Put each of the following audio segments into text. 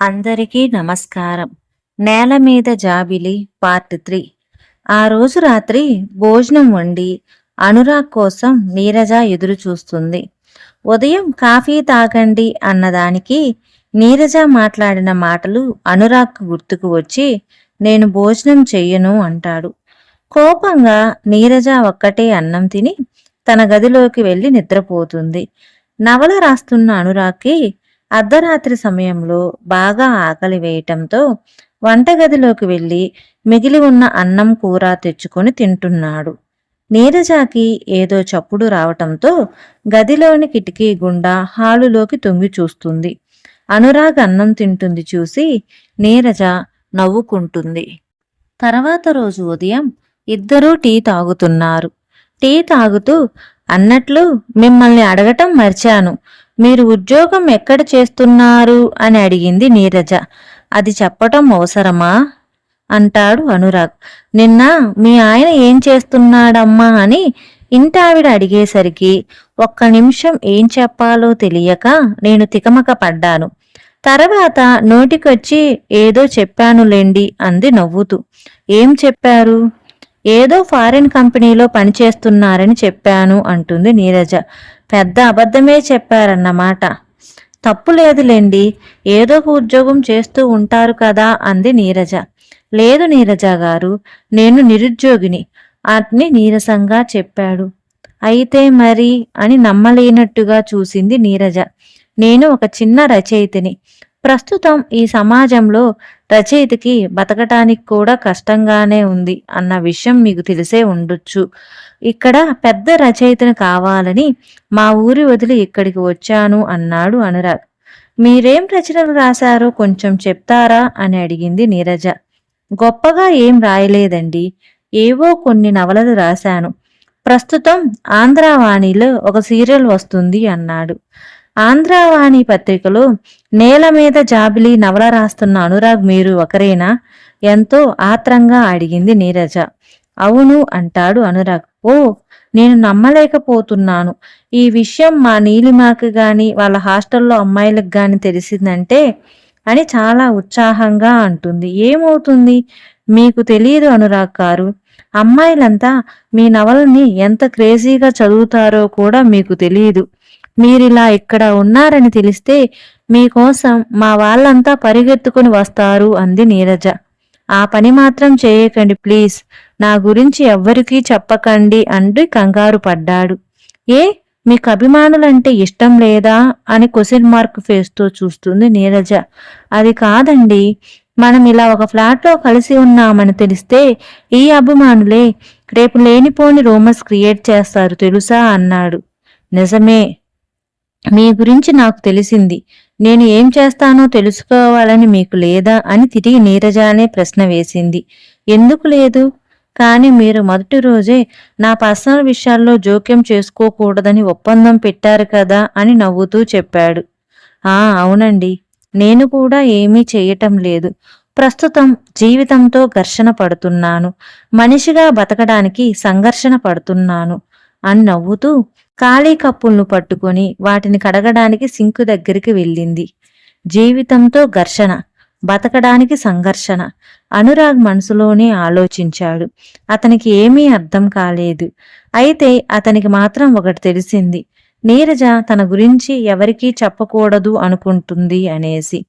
అందరికీ నమస్కారం. నేల మీద జాబిలి పార్ట్ త్రీ. ఆ రోజు రాత్రి భోజనం వండి అనురాగ్ కోసం నీరజ ఎదురు చూస్తుంది. ఉదయం కాఫీ తాగండి అన్నదానికి నీరజ మాట్లాడిన మాటలు అనురాగ్ గుర్తుకు వచ్చి నేను భోజనం చెయ్యను అంటాడు. కోపంగా నీరజ ఒక్కటే అన్నం తిని తన గదిలోకి వెళ్ళి నిద్రపోతుంది. నవల రాస్తున్న అనురాగ్కి అర్ధరాత్రి సమయంలో బాగా ఆకలి వేయటంతో వంటగదిలోకి వెళ్ళి మిగిలి ఉన్న అన్నం కూర తెచ్చుకొని తింటున్నాడు. నీరజాకి ఏదో చప్పుడు రావటంతో గదిలోని కిటికీ గుండా హాలులోకి తొంగి చూస్తుంది. అనురాగ్ అన్నం తింటుంది చూసి నీరజ నవ్వుకుంటుంది. తర్వాత రోజు ఉదయం ఇద్దరూ టీ తాగుతున్నారు. టీ తాగుతూ అన్నట్లు మిమ్మల్ని అడగటం మర్చాను. మీరు ఉద్యోగం ఎక్కడ చేస్తున్నారు? అని అడిగింది నీరజ. అది చెప్పటం అవసరమా? అంటాడు అనురాగ్. నిన్న మీ ఆయన ఏం చేస్తున్నాడమ్మా అని ఇంటావిడ అడిగేసరికి ఒక్క నిమిషం ఏం చెప్పాలో తెలియక నేను తికమక పడ్డాను. తర్వాత నోటికొచ్చి ఏదో చెప్పానులేండి అంది నవ్వుతూ. ఏం చెప్పారు? ఏదో ఫారిన్ కంపెనీలో పనిచేస్తున్నారని చెప్పాను అంటుంది నీరజ. పెద్ద అబద్ధమే చెప్పారన్నమాట. తప్పు లేదులేండి ఏదో ఒక ఉద్యోగం చేస్తూ ఉంటారు కదా అంది నీరజ. లేదు నీరజ గారు నేను నిరుద్యోగిని అని నీరసంగా చెప్పాడు. అయితే మరి అని నమ్మలేనట్టుగా చూసింది నీరజ. నేను ఒక చిన్న రచయితని. ప్రస్తుతం ఈ సమాజంలో రచయితకి బతకటానికి కూడా కష్టంగానే ఉంది అన్న విషయం మీకు తెలిసే ఉండొచ్చు. ఇక్కడ పెద్ద రచయితను కావాలని మా ఊరి వదిలి ఇక్కడికి వచ్చాను అన్నాడు అనురాగ్. మీరేం రచనలు రాశారో కొంచెం చెప్తారా? అని అడిగింది నీరజ. గొప్పగా ఏం రాయలేదండి. ఏవో కొన్ని నవలలు రాశాను. ప్రస్తుతం ఆంధ్రావాణిలో ఒక సీరియల్ వస్తుంది అన్నాడు. ఆంధ్రావాణి పత్రికలో నేల మీద జాబిలి నవల రాస్తున్న అనురాగ్ మీరు ఒకరేనా? ఎంతో ఆత్రంగా అడిగింది నీరజ. అవును అంటాడు అనురాగ్. ఓ నేను నమ్మలేకపోతున్నాను. ఈ విషయం మా నీలిమాకి గాని వాళ్ళ హాస్టల్లో అమ్మాయిలకు గాని తెలిసిందంటే అని చాలా ఉత్సాహంగా అంటుంది. ఏమవుతుంది? మీకు తెలియదు అనురాగ్ గారు. అమ్మాయిలంతా మీ నవలని ఎంత క్రేజీగా చదువుతారో కూడా మీకు తెలియదు మీరిలా ఇక్కడ ఉన్నారని తెలిస్తే మీకోసం మా వాళ్ళంతా పరిగెత్తుకుని వస్తారు అంది నీరజ. ఆ పని మాత్రం చేయకండి ప్లీజ్. నా గురించి ఎవ్వరికీ చెప్పకండి అంటూ కంగారు పడ్డాడు. ఏ? మీకు అభిమానులంటే ఇష్టం లేదా? అని క్వశ్చన్ మార్క్ ఫేస్తో చూస్తుంది నీరజ. అది కాదండి. మనం ఇలా ఒక ఫ్లాట్లో కలిసి ఉన్నామని తెలిస్తే ఈ అభిమానులే రేపు లేనిపోని రూమర్స్ క్రియేట్ చేస్తారు తెలుసా? అన్నాడు. నిజమే. మీ గురించి నాకు తెలిసింది. నేను ఏం చేస్తానో తెలుసుకోవాలని మీకు లేదా అని తిరిగి నీరజానే ప్రశ్న వేసింది. ఎందుకు లేదు? కానీ మీరు మొదటి రోజే నా పర్సనల్ విషయాల్లో జోక్యం చేసుకోకూడదని ఒప్పందం పెట్టారు కదా అని నవ్వుతూ చెప్పాడు. ఆ అవునండి. నేను కూడా ఏమీ చేయటం లేదు. ప్రస్తుతం జీవితంతో ఘర్షణ పడుతున్నాను. మనిషిగా బతకడానికి సంఘర్షణ పడుతున్నాను. అని నవ్వుతూ ఖాళీ కప్పులను పట్టుకొని వాటిని కడగడానికి సింకు దగ్గరికి వెళ్ళింది. జీవితంతో ఘర్షణ బతకడానికి సంఘర్షణ అనురాగ్ మనసులోనే ఆలోచించాడు. అతనికి ఏమీ అర్థం కాలేదు. అయితే అతనికి మాత్రం ఒకటి తెలిసింది. నీరజ తన గురించి ఎవరికీ చెప్పకూడదు అనుకుంటుంది అనేసి.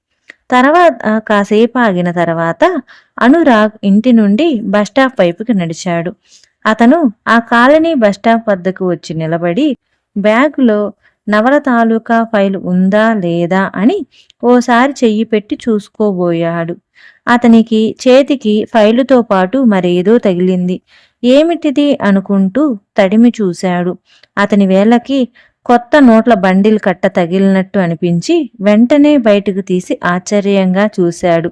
తర్వాత కాసేపు ఆగిన తర్వాత అనురాగ్ ఇంటి నుండి బస్టాప్ వైపుకి నడిచాడు. అతను ఆ కాలనీ బస్టాప్ వద్దకు వచ్చి నిలబడి బ్యాగులో నవల తాలూకా ఫైల్ ఉందా లేదా? అని ఓసారి చెయ్యి పెట్టి చూసుకోబోయాడు. అతనికి చేతికి ఫైలుతో పాటు మరేదో తగిలింది. ఏమిటిది? అనుకుంటూ తడిమి చూశాడు. అతని వేళ్ళకి కొత్త నోట్ల బండిల్ కట్ట తగిలినట్టు అనిపించి వెంటనే బయటకు తీసి ఆశ్చర్యంగా చూశాడు.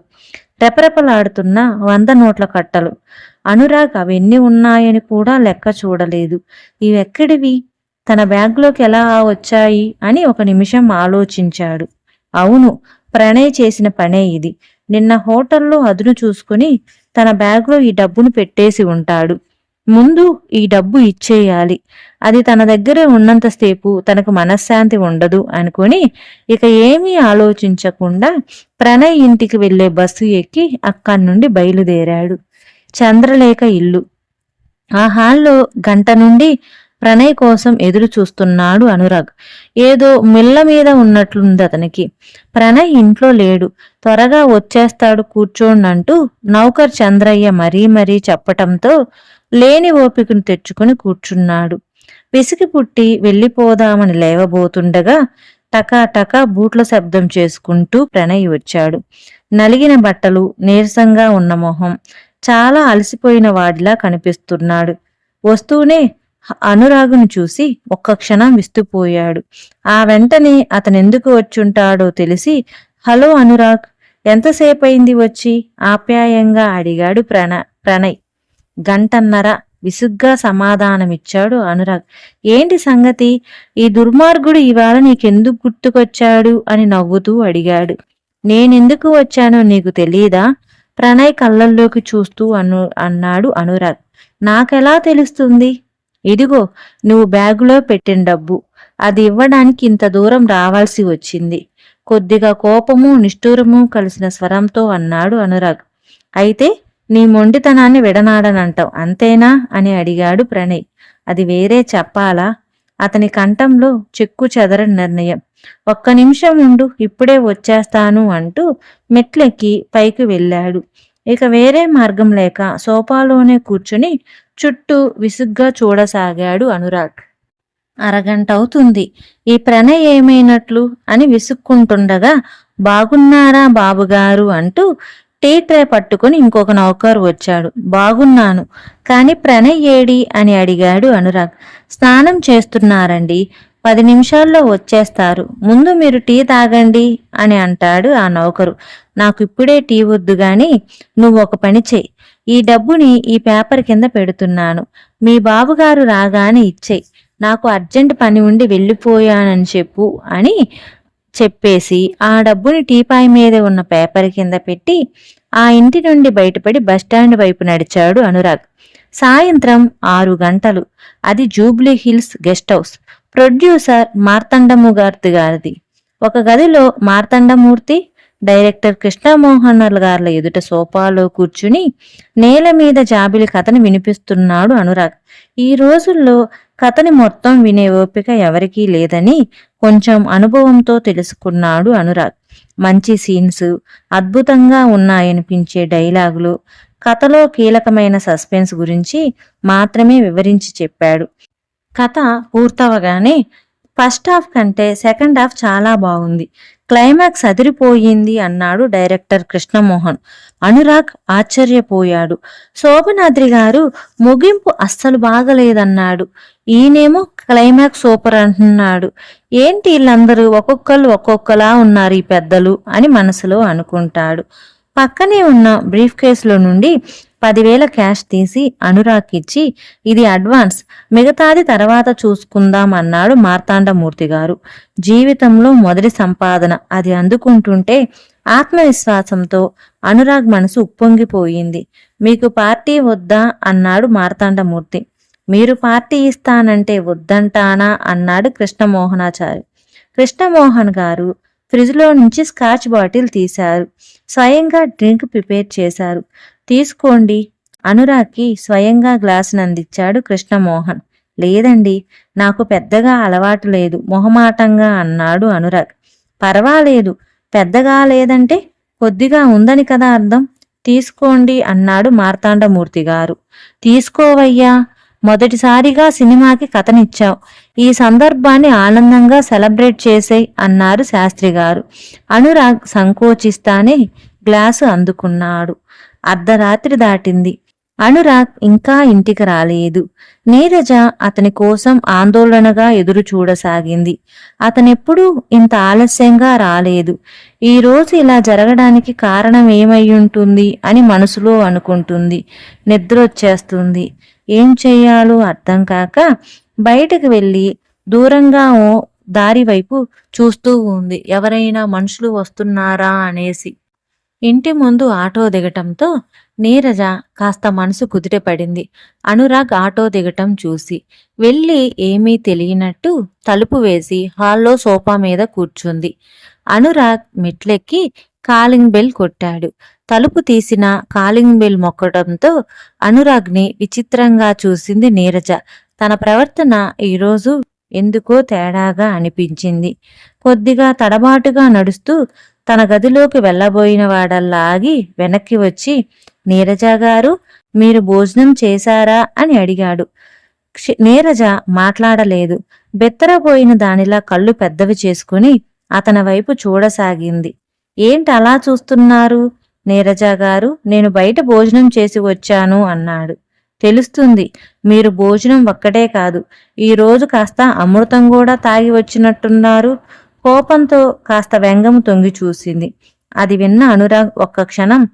రెపరెపలాడుతున్న వంద నోట్ల కట్టలు. అనురాగ్ అవెన్ని ఉన్నాయని కూడా లెక్క చూడలేదు. ఇవెక్కడివి తన బ్యాగ్లోకి ఎలా వచ్చాయి? అని ఒక నిమిషం ఆలోచించాడు. అవును ప్రణయ్ చేసిన పనే ఇది. నిన్న హోటల్లో అదును చూసుకుని తన బ్యాగ్లో ఈ డబ్బును పెట్టేసి ఉంటాడు. ముందు ఈ డబ్బు ఇచ్చేయాలి. అది తన దగ్గర ఉన్నంతసేపు తనకు మనశ్శాంతి ఉండదు అనుకుని ఇక ఏమీ ఆలోచించకుండా ప్రణయ్ ఇంటికి వెళ్ళే బస్సు ఎక్కి అక్కడి నుండి బయలుదేరాడు. చంద్రలేఖ ఇల్లు. ఆ హాల్లో గంట నుండి ప్రణయ్ కోసం ఎదురు చూస్తున్నాడు అనురాగ్. ఏదో మిల్ల మీద ఉన్నట్లుంది అతనికి. ప్రణయ్ ఇంట్లో లేడు. త్వరగా వచ్చేస్తాడు కూర్చోండంటూ నౌకర్ చంద్రయ్య మరీ మరీ చెప్పటంతో లేని ఓపికను తెచ్చుకుని కూర్చున్నాడు. విసిగి పుట్టి వెళ్ళిపోదామని లేవబోతుండగా టకాటకా బూట్ల శబ్దం చేసుకుంటూ ప్రణయ్ వచ్చాడు. నలిగిన బట్టలు నీరసంగా ఉన్న మొహం చాలా అలసిపోయిన వాడిలా కనిపిస్తున్నాడు. వస్తూనే అనురాగును చూసి ఒక్క క్షణం విస్తుపోయాడు. ఆ వెంటనే అతనెందుకు వచ్చుంటాడో తెలిసి హలో అనురాగ్ ఎంతసేపయింది వచ్చి? ఆప్యాయంగా అడిగాడు ప్రణ ప్రణయ్. గంటన్నర విసుగ్గా సమాధానమిచ్చాడు అనురాగ్. ఏంటి సంగతి? ఈ దుర్మార్గుడు ఇవాళ నీకెందుకు గుర్తుకొచ్చాడు? అని నవ్వుతూ అడిగాడు. నేనెందుకు వచ్చానో నీకు తెలీదా? ప్రణయ్ కళ్ళల్లోకి చూస్తూ అను అన్నాడు అనురాగ్. నాకెలా తెలుస్తుంది? ఇదిగో నువ్వు బ్యాగులో పెట్టిన డబ్బు. అది ఇవ్వడానికి ఇంత దూరం రావాల్సి వచ్చింది. కొద్దిగా కోపము నిష్ఠూరము కలిసిన స్వరంతో అన్నాడు అనురాగ్. అయితే నీ మొండితనాన్ని విడనాడనంటావు అంతేనా? అని అడిగాడు ప్రణయ్. అది వేరే చెప్పాలా? అతని కంఠంలో చెక్కు చెదరని నిర్ణయం. ఒక్క నిమిషం ఉండు ఇప్పుడే వచ్చేస్తాను అంటూ మెట్లెక్కి పైకి వెళ్ళాడు. ఇక వేరే మార్గం లేక సోఫాలోనే కూర్చుని చుట్టూ విసుగ్గా చూడసాగాడు అనురాగ్. అరగంట అవుతుంది ఈ ప్రణయ్ ఏమైనట్లు? అని విసుక్కుంటుండగా బాగున్నారా బాబుగారు? అంటూ టీ ట్రే పట్టుకుని ఇంకొక నౌకరు వచ్చాడు. బాగున్నాను. కాని ప్రణయ్ ఏడి? అని అడిగాడు అనురాగ్. స్నానం చేస్తున్నారండి. పది నిమిషాల్లో వచ్చేస్తారు. ముందు మీరు టీ తాగండి అని అంటాడు ఆ నౌకరు. నాకు ఇప్పుడే టీ వద్దు గాని నువ్వు ఒక పని చేయి ఈ డబ్బుని ఈ పేపర్ కింద పెడుతున్నాను. మీ బాబుగారు రాగానే ఇచ్చేయి. నాకు అర్జెంట్ పని ఉండి వెళ్ళిపోయానని చెప్పు అని చెప్పేసి ఆ డబ్బుని టీపాయ్ మీద ఉన్న పేపర్ కింద పెట్టి ఆ ఇంటి నుండి బయటపడి బస్టాండ్ వైపు నడిచాడు అనురాగ్. సాయంత్రం ఆరు గంటలు. అది Jubilee Hills guest house. Producer మార్తండముగార్తి గారిది ఒక గదిలో మార్తండమూర్తి డైరెక్టర్ కృష్ణమోహన్ గార్ల ఎదుట సోఫాలో కూర్చుని నేల మీద జాబిలి కథను వినిపిస్తున్నాడు అనురాగ్. ఈ రోజుల్లో కథని మొత్తం వినే ఓపిక ఎవరికీ లేదని కొంచెం అనుభవంతో తెలుసుకున్నాడు అనురాగ్. మంచి సీన్స్ అద్భుతంగా ఉన్నాయనిపించే డైలాగులు కథలో కీలకమైన సస్పెన్స్ గురించి మాత్రమే వివరించి చెప్పాడు. కథ పూర్తవగానే ఫస్ట్ హాఫ్ కంటే సెకండ్ హాఫ్ చాలా బాగుంది. క్లైమాక్స్ అదిరిపోయింది అన్నాడు డైరెక్టర్ కృష్ణమోహన్. అనురాగ్ ఆశ్చర్యపోయాడు. శోభనాద్రి గారు ముగింపు అస్సలు బాగలేదన్నాడు. ఈయనేమో క్లైమాక్స్ సూపర్ అంటున్నాడు. ఏంటి వీళ్ళందరూ ఒక్కొక్కరు ఒక్కొక్కలా ఉన్నారు ఈ పెద్దలు అని మనసులో అనుకుంటాడు. పక్కనే ఉన్న బ్రీఫ్ కేసులో నుండి పదివేల క్యాష్ తీసి అనురాగ్ ఇచ్చి ఇది అడ్వాన్స్ మిగతాది తర్వాత చూసుకుందాం అన్నాడు మార్తాండమూర్తి గారు. జీవితంలో మొదటి సంపాదన అది అందుకుంటుంటే ఆత్మవిశ్వాసంతో అనురాగ్ మనసు ఉప్పొంగిపోయింది. మీకు పార్టీ వద్దా? అన్నాడు మార్తాండమూర్తి. మీరు పార్టీ ఇస్తానంటే వద్దంటానా? అన్నాడు కృష్ణమోహనాచారి. కృష్ణమోహన్ గారు ఫ్రిడ్జ్లో నుంచి స్కాచ్ బాటిల్ తీశారు. స్వయంగా డ్రింక్ ప్రిపేర్ చేశారు. తీసుకోండి. అనురాగ్కి స్వయంగా గ్లాసును అందించాడు కృష్ణమోహన్. లేదండి నాకు పెద్దగా అలవాటు లేదు మొహమాటంగా అన్నాడు అనురాగ్. పర్వాలేదు పెద్దగా లేదంటే కొద్దిగా ఉందని కదా అర్థం. తీసుకోండి అన్నాడు మార్తాండమూర్తి గారు. తీసుకోవయ్యా మొదటిసారిగా సినిమాకి కథనిచ్చావు. ఈ సందర్భాన్ని ఆనందంగా సెలబ్రేట్ చేసేయ్ అన్నారు శాస్త్రి గారు అనురాగ్ సంకోచిస్తానే గ్లాసు అందుకున్నాడు. అర్ధరాత్రి దాటింది. అనురాగ్ ఇంకా ఇంటికి రాలేదు. నీరజ అతని కోసం ఆందోళనగా ఎదురు చూడసాగింది. అతనెప్పుడూ ఇంత ఆలస్యంగా రాలేదు. ఈ రోజు ఇలా జరగడానికి కారణం ఏమయ్యుంటుంది అని మనసులో అనుకుంటుంది. నిద్రొచ్చేస్తుంది. ఏం చెయ్యాలో అర్థం కాక బయటకు వెళ్ళి దూరంగా ఓ దారి వైపు చూస్తూ ఉంది. ఎవరైనా మనుషులు వస్తున్నారా అనేసి. ఇంటి ముందు ఆటో దిగటంతో నీరజ కాస్త మనసు కుదిటపడింది అనురాగ్ ఆటో దిగటం చూసి వెళ్ళి ఏమీ తెలియనట్టు తలుపు వేసి హాల్లో సోఫా మీద కూర్చుంది. అనురాగ్ మెట్లెక్కి కాలింగ్ బెల్ కొట్టాడు. తలుపు తీసిన కాలింగ్ బెల్ మొక్కడంతో అనురాగ్ని విచిత్రంగా చూసింది నీరజ. తన ప్రవర్తన ఈరోజు ఎందుకో తేడాగా అనిపించింది. కొద్దిగా తడబాటుగా నడుస్తూ తన గదిలోకి వెళ్ళబోయిన వాడల్లా ఆగి వెనక్కి వచ్చి నీరజ గారు మీరు భోజనం చేశారా అని అడిగాడు. క్షి- నీరజ మాట్లాడలేదు. బెత్తరపోయిన దానిలా కళ్ళు పెద్దవి చేసుకుని అతని వైపు చూడసాగింది. ఏంటి అలా చూస్తున్నారు? నీరజ గారు నేను బయట భోజనం చేసి వచ్చాను అన్నాడు. తెలుస్తుంది మీరు భోజనం ఒక్కటే కాదు ఈరోజు కాస్త అమృతం కూడా తాగి వచ్చినట్టున్నారు. కోపంతో కాస్త వ్యంగం తొంగి చూసింది. అది విన్న అనురాగ్ ఒక్క క్షణం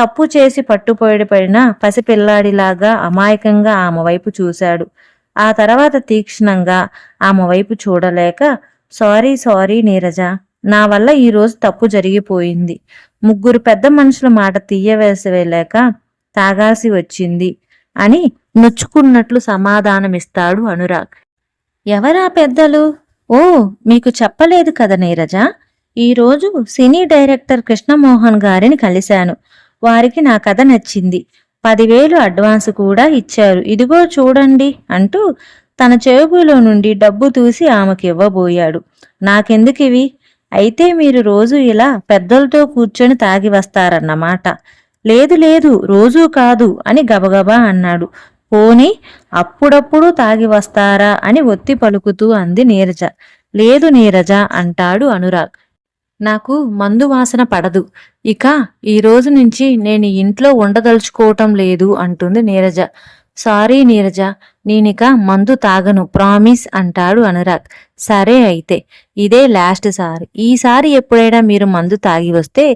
తప్పు చేసి పట్టుపోయడిపడిన పసిపిల్లాడిలాగా అమాయకంగా ఆమె వైపు చూశాడు. ఆ తర్వాత తీక్షణంగా ఆమె వైపు చూడలేక సారీ సారీ నీరజ నా వల్ల ఈరోజు తప్పు జరిగిపోయింది. ముగ్గురు పెద్ద మనుషుల మాట తీయవేసవేలేక తాగాల్సి వచ్చింది అని నొచ్చుకున్నట్లు సమాధానమిస్తాడు అనురాగ్. ఎవరా పెద్దలు? ఓ మీకు చెప్పలేదు కదా నీరజ? ఈరోజు సినీ డైరెక్టర్ కృష్ణమోహన్ గారిని కలిశాను. వారికి నా కథ నచ్చింది. పదివేలు అడ్వాన్స్ కూడా ఇచ్చారు. ఇదిగో చూడండి అంటూ తన చెవులో నుండి డబ్బు తూసి ఆమెకి ఇవ్వబోయాడు. నాకెందుకివి? అయితే మీరు రోజు ఇలా పెద్దలతో కూర్చొని తాగి వస్తారన్నమాట. లేదు లేదు రోజూ కాదు అని గబగబా అన్నాడు. పోని అప్పుడప్పుడు తాగి వస్తారా అని ఒత్తి పలుకుతూ అంది నీరజ. లేదు నీరజ అంటాడు అనురాగ్. నాకు మందు వాసన పడదు. ఇక ఈ రోజు నుంచి నేను ఇంట్లో ఉండదలుచుకోవటం లేదు అంటుంది నీరజ. సారీ నీరజ నేనిక మందు తాగను ప్రామిస్ అంటాడు అనురాగ్. సరే అయితే ఇదే లాస్ట్ సారి. ఈసారి ఎప్పుడైనా మీరు మందు తాగి వస్తే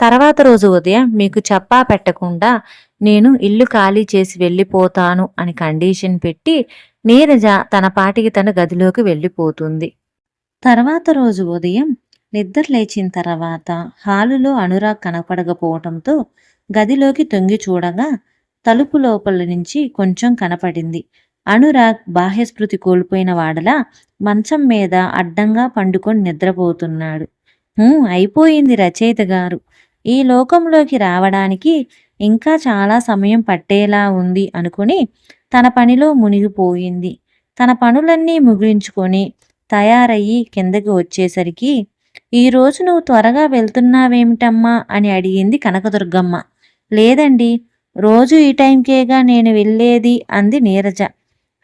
తర్వాత రోజు ఉదయం మీకు చెప్పా పెట్టకుండా నేను ఇల్లు ఖాళీ చేసి వెళ్ళిపోతాను అని కండిషన్ పెట్టి నీరజ తన పాటికి తన గదిలోకి వెళ్ళిపోతుంది. తర్వాత రోజు ఉదయం నిద్ర లేచిన తర్వాత హాలులో అనురాగ్ కనపడకపోవటంతో గదిలోకి తొంగి చూడగా తలుపు లోపల నుంచి కొంచెం కనపడింది. అనురాగ్ బాహ్యస్మృతి కోల్పోయిన వాడలా మంచం మీద అడ్డంగా పండుకొని నిద్రపోతున్నాడు. అయిపోయింది రచయిత గారు. ఈ లోకంలోకి రావడానికి ఇంకా చాలా సమయం పట్టేలా ఉంది అనుకుని తన పనిలో మునిగిపోయింది. తన పనులన్నీ ముగించుకొని తయారయ్యి కిందకి వచ్చేసరికి ఈ రోజు నువ్వు త్వరగా వెళ్తున్నావేమిటమ్మా? అని అడిగింది కనకదుర్గమ్మ. లేదండి రోజు ఈ టైంకేగా నేను వెళ్ళేది అంది నీరజ.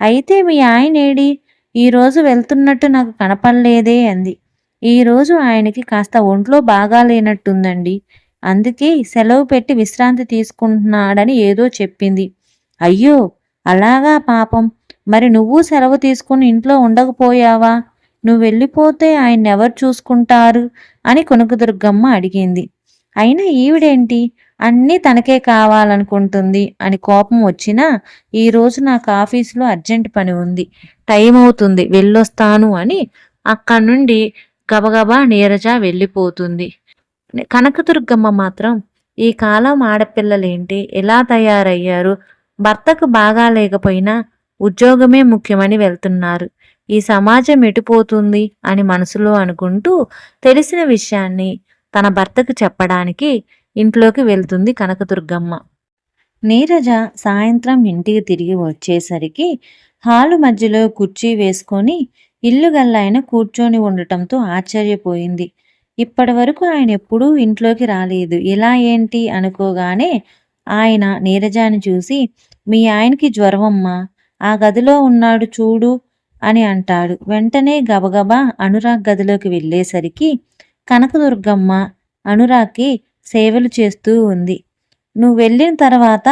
అయితే మీ ఆయనేడి? ఈరోజు వెళ్తున్నట్టు నాకు కనపడలేదే అంది. ఈరోజు ఆయనకి కాస్త ఒంట్లో బాగా లేనట్టుందండి అందుకే సెలవు పెట్టి విశ్రాంతి తీసుకుంటున్నాడని ఏదో చెప్పింది. అయ్యో అలాగా పాపం. మరి నువ్వు సెలవు తీసుకుని ఇంట్లో ఉండకపోయావా? నువ్వు వెళ్ళిపోతే ఆయన ఎవరు చూసుకుంటారు? అని కొనుకదుర్గమ్మ అడిగింది. అయినా ఈవిడేంటి? అన్నీ తనకే కావాలనుకుంటుంది అని కోపం వచ్చినా ఈరోజు నాకు ఆఫీసులో అర్జెంట్ పని ఉంది. టైం అవుతుంది వెళ్ళొస్తాను అని అక్కడి నుండి గబగబా నీరజ వెళ్ళిపోతుంది. కనకదుర్గమ్మ మాత్రం ఈ కాలం ఆడపిల్లలేంటి? ఎలా తయారయ్యారు? భర్తకు బాగా లేకపోయినా ఉద్యోగమే ముఖ్యమని వెళ్తున్నారు. ఈ సమాజం ఎటుపోతుంది అని మనసులో అనుకుంటూ తెలిసిన విషయాన్ని తన భర్తకు చెప్పడానికి ఇంట్లోకి వెళ్తుంది కనకదుర్గమ్మ. నీరజ సాయంత్రం ఇంటికి తిరిగి వచ్చేసరికి హాలు మధ్యలో కుర్చీ వేసుకొని ఇల్లు గల్లాయన కూర్చొని ఉండటంతో ఆశ్చర్యపోయింది. ఇప్పటి వరకు ఆయన ఎప్పుడూ ఇంట్లోకి రాలేదు. ఇలా ఏంటి అనుకోగానే ఆయన నీరజాని చూసి మీ ఆయనకి జ్వరమమ్మా. ఆ గదిలో ఉన్నాడు చూడు. అని అంటాడు. వెంటనే గబగబా అనురాగ్ గదిలోకి వెళ్ళేసరికి కనకదుర్గమ్మ అనురాగ్కి సేవలు చేస్తూ ఉంది. నువ్వు వెళ్ళిన తర్వాత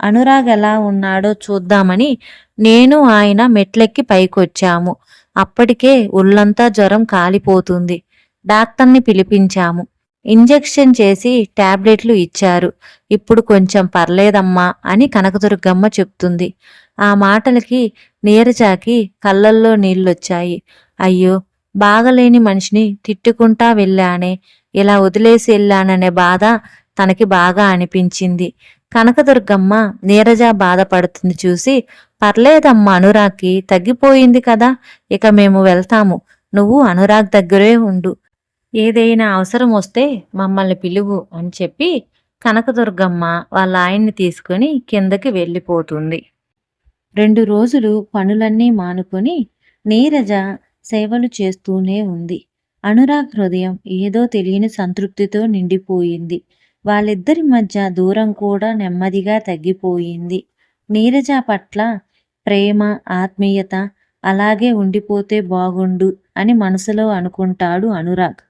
అనురాగ్ ఎలా ఉన్నాడో చూద్దామని నేను ఆయన మెట్లెక్కి పైకొచ్చాము. అప్పటికే ఒళ్ళంతా జ్వరం కాలిపోతుంది. డాక్టర్ని పిలిపించాము. ఇంజెక్షన్ చేసి టాబ్లెట్లు ఇచ్చారు. ఇప్పుడు కొంచెం పర్లేదమ్మా అని కనకదుర్గమ్మ చెప్తుంది. ఆ మాటలకి నీరజాకి కళ్ళల్లో నీళ్ళొచ్చాయి. అయ్యో బాగలేని మనిషిని తిట్టుకుంటా వెళ్ళానే ఇలా వదిలేసి వెళ్ళాననే బాధ తనకి బాగా అనిపించింది. కనకదుర్గమ్మ నీరజ బాధపడుతుంది చూసి పర్లేదమ్మా అనురాగ్కి తగ్గిపోయింది కదా ఇక మేము వెళ్తాము. నువ్వు అనురాగ్ దగ్గరే ఉండు. ఏదైనా అవసరం వస్తే మమ్మల్ని పిలువు అని చెప్పి కనకదుర్గమ్మ వాళ్ళ ఆయన్ని తీసుకుని కిందకి వెళ్ళిపోతుంది. రెండు రోజులు పనులన్నీ మానుకొని నీరజ సేవలు చేస్తూనే ఉంది. అనురాగ్ హృదయం ఏదో తెలియని సంతృప్తితో నిండిపోయింది. వాళ్ళిద్దరి మధ్య దూరం కూడా నెమ్మదిగా తగ్గిపోయింది. నీరజ పట్ల ప్రేమ ఆత్మీయత అలాగే ఉండిపోతే బాగుండు అని మనసులో అనుకుంటాడు అనురాగ్.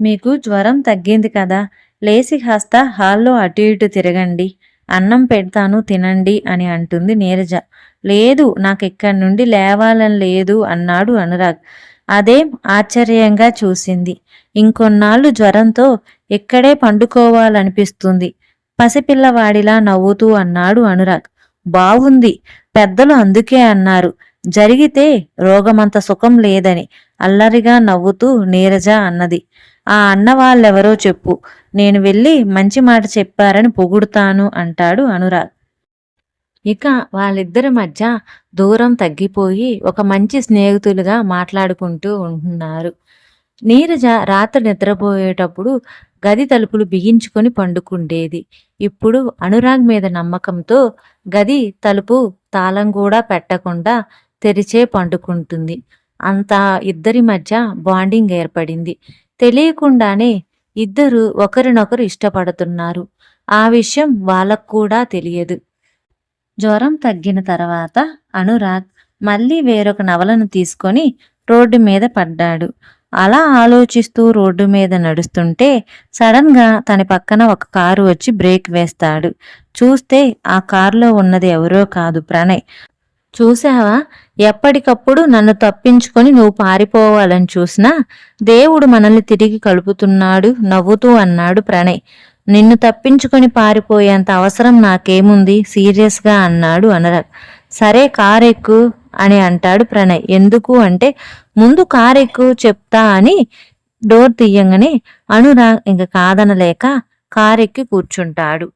మీకు జ్వరం తగ్గింది కదా లేసి కాస్త హాల్లో అటు ఇటు తిరగండి. అన్నం పెడతాను తినండి అని అంటుంది నీరజ. లేదు నాకు ఇక్కడి నుండి లేవాలని లేదు అన్నాడు అనురాగ్. అదేం ఆశ్చర్యంగా చూసింది. ఇంకొన్నాళ్ళు జ్వరంతో ఇక్కడే పండుకోవాలనిపిస్తుంది. పసిపిల్లవాడిలా నవ్వుతూ అన్నాడు అనురాగ్. బావుంది పెద్దలు అందుకే అన్నారు. జరిగితే రోగమంత సుఖం లేదని అల్లరిగా నవ్వుతూ నీరజ అన్నది. ఆ అన్న వాళ్ళెవరో చెప్పు. నేను వెళ్ళి మంచి మాట చెప్పారని పొగుడుతాను అంటాడు అనురాగ్. ఇక వాళ్ళిద్దరి మధ్య దూరం తగ్గిపోయి ఒక మంచి స్నేహితులుగా మాట్లాడుకుంటూ ఉంటున్నారు. నీరజ రాత్రి నిద్రపోయేటప్పుడు గది తలుపులు బిగించుకొని పండుకుండేది. ఇప్పుడు అనురాగ్ మీద నమ్మకంతో గది తలుపు తాళం కూడా పెట్టకుండా తెరిచే పండుకుంటుంది. అంత ఇద్దరి మధ్య బాండింగ్ ఏర్పడింది. తెలియకుండానే ఇద్దరు ఒకరినొకరు ఇష్టపడుతున్నారు. ఆ విషయం వాళ్ళకు కూడా తెలియదు. జ్వరం తగ్గిన తర్వాత అనురాగ్ మళ్ళీ వేరొక నవలను తీసుకొని రోడ్డు మీద పడ్డాడు. అలా ఆలోచిస్తూ రోడ్డు మీద నడుస్తుంటే సడన్గా తన పక్కన ఒక కారు వచ్చి బ్రేక్ వేస్తాడు. చూస్తే ఆ కారులో ఉన్నది ఎవరో కాదు ప్రణయ్. చూసావా ఎప్పటికప్పుడు నన్ను తప్పించుకొని నువ్వు పారిపోవాలని చూసినా దేవుడు మనల్ని తిరిగి కలుపుతున్నాడు నవ్వుతూ అన్నాడు ప్రణయ్. నిన్ను తప్పించుకొని పారిపోయేంత అవసరం నాకేముంది? సీరియస్గా అన్నాడు అనురాగ్. సరే కారెక్కు అని అంటాడు ప్రణయ్. ఎందుకు అంటే ముందు కారెక్కు చెప్తా అని డోర్ తీయంగానే అనురాగ్ ఇంక కాదనలేక కారెక్కి కూర్చుంటాడు.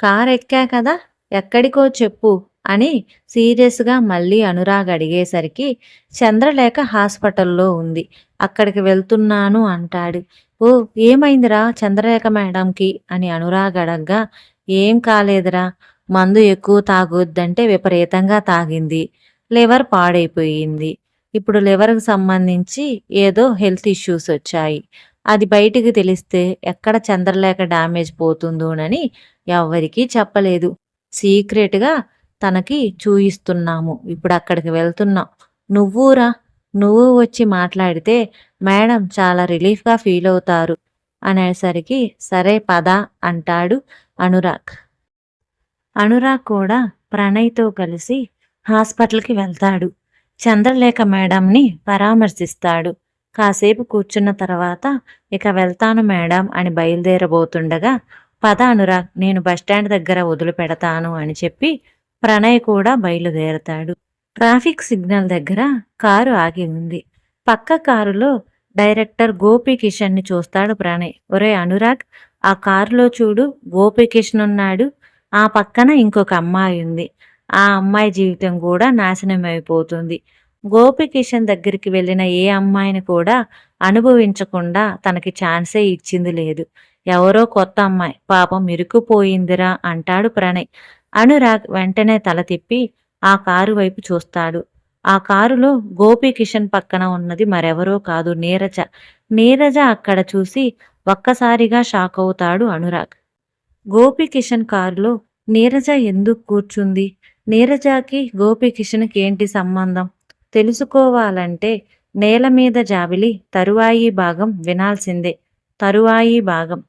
కారెక్కా కదా? ఎక్కడికో చెప్పు. అని సీరియస్గా మళ్ళీ అనురాగ్ అడిగేసరికి చంద్రలేఖ హాస్పిటల్లో ఉంది అక్కడికి వెళ్తున్నాను అంటాడు. ఓ ఏమైందిరా చంద్రలేఖ మేడంకి? అని అనురాగ్ అడగ్గా ఏం కాలేదురా మందు ఎక్కువ తాగొద్దంటే విపరీతంగా తాగింది లివర్ పాడైపోయింది. ఇప్పుడు లివర్కి సంబంధించి ఏదో హెల్త్ ఇష్యూస్ వచ్చాయి. అది బయటికి తెలిస్తే ఎక్కడ చంద్రలేఖ డ్యామేజ్ పోతుందోనని ఎవ్వరికీ చెప్పలేదు. సీక్రెట్గా తనకి చూయిస్తున్నాము. ఇప్పుడు అక్కడికి వెళ్తున్నాం. నువ్వురా నువ్వు వచ్చి మాట్లాడితే మేడం చాలా రిలీఫ్గా ఫీల్ అవుతారు అనేసరికి సరే పద అంటాడు అనురాగ్. అనురాగ్ కూడా ప్రణయ్తో కలిసి హాస్పిటల్కి వెళ్తాడు. చంద్రలేఖ మేడంని పరామర్శిస్తాడు. కాసేపు కూర్చున్న తర్వాత ఇక వెళ్తాను మేడం అని బయలుదేరబోతుండగా పద అనురాగ్ నేను బస్టాండ్ దగ్గర వదిలిపెడతాను అని చెప్పి ప్రణయ్ కూడా బయలుదేరతాడు. ట్రాఫిక్ సిగ్నల్ దగ్గర కారు ఆగి ఉంది. పక్క కారులో డైరెక్టర్ గోపి కిషన్ని చూస్తాడు ప్రణయ్. ఒరే అనురాగ్ ఆ కారులో చూడు గోపి కిషన్ ఉన్నాడు. ఆ పక్కన ఇంకొక అమ్మాయి ఉంది. ఆ అమ్మాయి జీవితం కూడా నాశనం అయిపోతుంది. గోపి కిషన్ దగ్గరికి వెళ్ళిన ఏ అమ్మాయిని కూడా అనుభవించకుండా తనకి ఛాన్సే ఇచ్చింది లేదు. ఎవరో కొత్త అమ్మాయి. పాపం ఇరుక్కుపోయిందిరా అంటాడు ప్రణయ్. అనురాగ్ వెంటనే తల తిప్పి ఆ కారు వైపు చూస్తాడు. ఆ కారులో గోపి కిషన్ పక్కన ఉన్నది మరెవరో కాదు నీరజ. నీరజ అక్కడ చూసి ఒక్కసారిగా షాక్ అవుతాడు అనురాగ్. గోపి కిషన్ కారులో నీరజ ఎందుకు కూర్చుంది? నీరజకి గోపి కిషన్కి ఏంటి సంబంధం? తెలుసుకోవాలంటే నేల మీద జాబిలి తరువాయి భాగం వినాల్సిందే. తరువాయి భాగం.